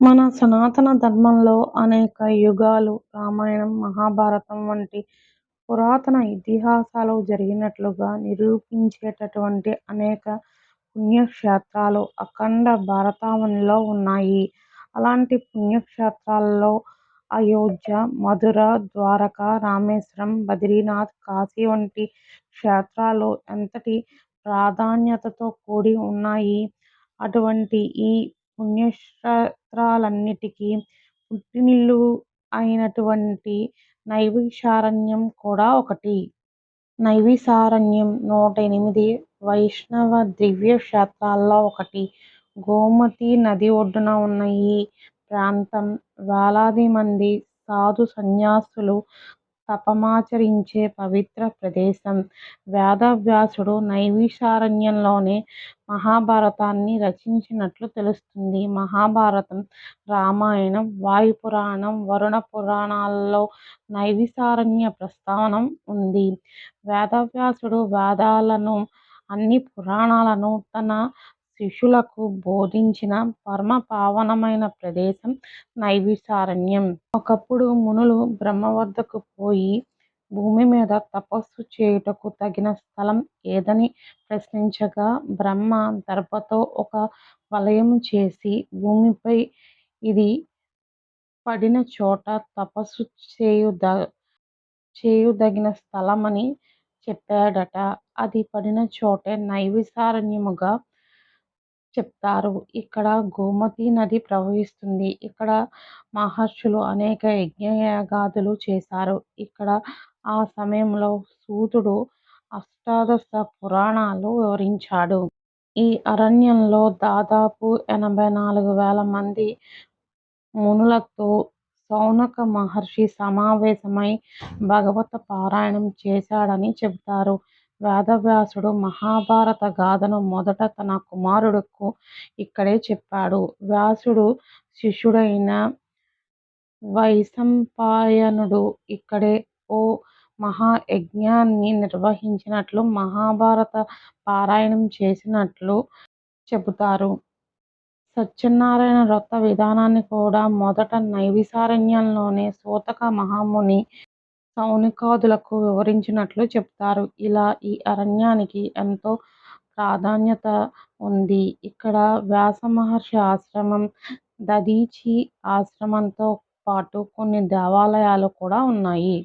మన సనాతన ధర్మంలో అనేక యుగాలు, రామాయణం, మహాభారతం వంటి పురాతన ఇతిహాసాలు జరిగినట్లుగా నిరూపించేటటువంటి అనేక పుణ్యక్షేత్రాలు అఖండ భారతావనిలో ఉన్నాయి. అలాంటి పుణ్యక్షేత్రాల్లో అయోధ్య, మధుర ద్వారక, రామేశ్వరం, బద్రీనాథ్ కాశీ వంటి క్షేత్రాలు ఎంతటి ప్రాధాన్యతతో కూడి ఉన్నాయి. అటువంటి ఈ పుణ్యక్షేత్రాలన్నిటికీ పుట్టినిల్లు అయినటువంటి నైమిషారణ్యం కూడా ఒకటి. నైమిషారణ్యం నూట ఎనిమిది వైష్ణవ దివ్య క్షేత్రాల్లో ఒకటి. గోమతి నది ఒడ్డున ఉన్న ఈ ప్రాంతం వేలాది మంది సాధు సన్యాసులు తపమాచరించే పవిత్ర ప్రదేశం. వేదవ్యాసుడు నైమిషారణ్యంలోనే మహాభారతాన్ని రచించినట్లు తెలుస్తుంది. మహాభారతం, రామాయణం, వాయుపురాణం, వరుణ పురాణాలలో నైవిసారణ్య ప్రస్తావన ఉంది. వేదవ్యాసుడు వేదాలను, అన్ని పురాణాలను తన శిష్యులకు బోధించిన పరమ పావనమైన ప్రదేశం నైవిసారణ్యం ఒకప్పుడు మునులు బ్రహ్మ వద్దకు పోయి భూమి మీద తపస్సు చేయుటకు తగిన స్థలం ఏదని ప్రశ్నించగా బ్రహ్మ దర్భతో ఒక వలయం చేసి భూమిపై ఇది పడిన చోట తపస్సు చేయుద చేయుదగిన స్థలమని చెప్పాడట. అది పడిన చోటే నైవిసారణ్యముగా చెప్తారు. ఇక్కడ గోమతీ నది ప్రవహిస్తుంది. ఇక్కడ మహర్షులు అనేక యజ్ఞయాగాదులు చేశారు. ఇక్కడ ఆ సమయంలో సూతుడు అష్టాదశ పురాణాలు వివరించాడు. ఈ అరణ్యంలో దాదాపు ఎనభై నాలుగు వేల మంది మునులతో సౌనక మహర్షి సమావేశమై భగవత పారాయణం చేశాడని చెబుతారు. వేదవ్యాసుడు మహాభారత గాథను మొదట తన కుమారుడుకు ఇక్కడే చెప్పాడు. వ్యాసుడు శిష్యుడైన వైసంపాయనుడు ఇక్కడే ఓ మహాయజ్ఞాన్ని నిర్వహించినట్లు, మహాభారత పారాయణం చేసినట్లు చెబుతారు. సత్యనారాయణ వ్రత విధానాన్ని కూడా మొదట నైవిసారణ్యంలోనే సూతక మహాముని సౌనికాదులకు వివరించినట్లు చెప్తారు ఇలా ఈ అరణ్యానికి ఎంతో ప్రాధాన్యత ఉంది. ఇక్కడ వ్యాస మహర్షి ఆశ్రమం, దదీచి ఆశ్రమంతో పాటు కొన్ని దేవాలయాలు కూడా ఉన్నాయి.